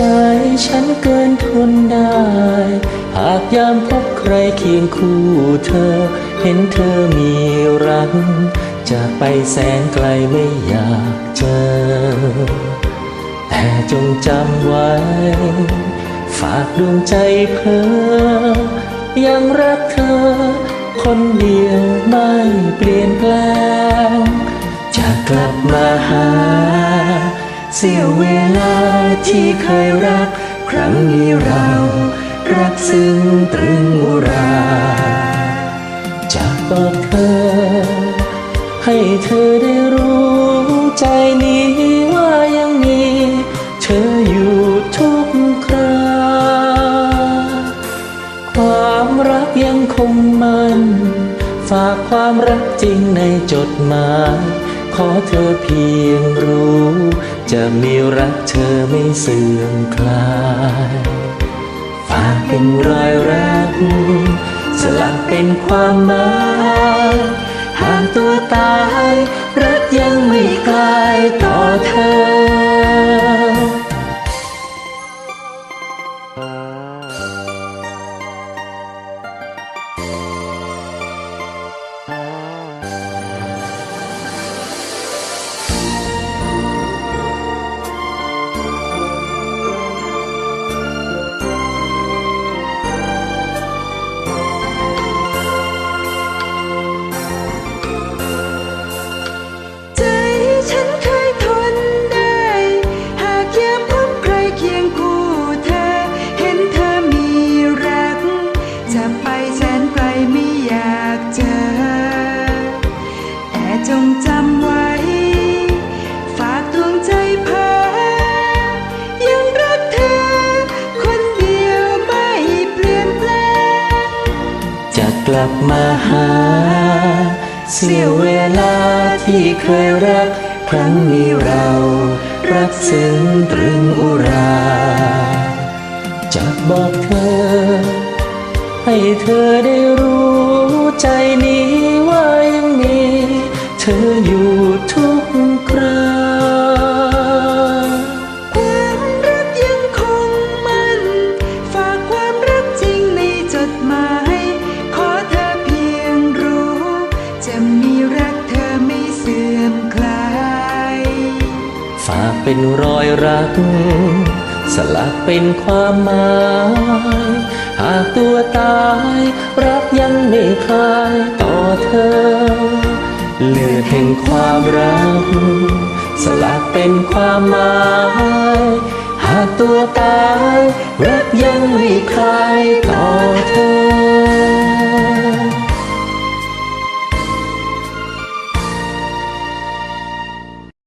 จฉันเกินทนได้ หากยามพบใครเคียงคู่เธอ เห็นเธอมีรัก จากไปแสนไกลไม่อยากเจอ แต่จงจำไว้ ฝากดวงใจเพ้อยังรักเธอ คนเดียวไม่เปลี่ยนแปลง จะกลับมาหา เสียเวลาที่เคยรัก ครั้งนี้เรา รักซึ้งตรึงอุราจะบอกเธอ ให้เธอได้รู้ใจนี้ว่ายังมี เธออยู่ทุกคราความรักยังคงมัน ฝากความรักจริงในจดหมายขอเธอเพียงรู้ จะมีรักเธอไม่เสื่อมคลาย ฝากเป็นรอยรัก สลักเป็นความหมายหากตัวตาย รักยังไม่กลายต่อเธอ จงจำไว้ ฝากดวงใจเพ้ยังรักเธอ คนเดียวไม่เปลี่ยนแปลง จะกลับมาหา เสียเวลาที่เคยรัก ครั้งนี้เรา รักซึ้งตรึงอุรา จะบอกเธอ ให้เธอได้รู้ใจนี้ว่ายังมี ออยู่ทุกคราความรักยังคงมัน ฝากความรักจริงในจดหมาย ขอเธอเพียงรู้ จะมีรักเธอไม่เสื่อมคลาย ฝากเป็นรอยรัก สลักเป็นความหมายหากตัวตาย รักยังไม่คลายต่อเธอ เลือดแห่งความรัก สลักเป็นความหมาย หากตัวตายรักยังไม่คลายต่อเธอ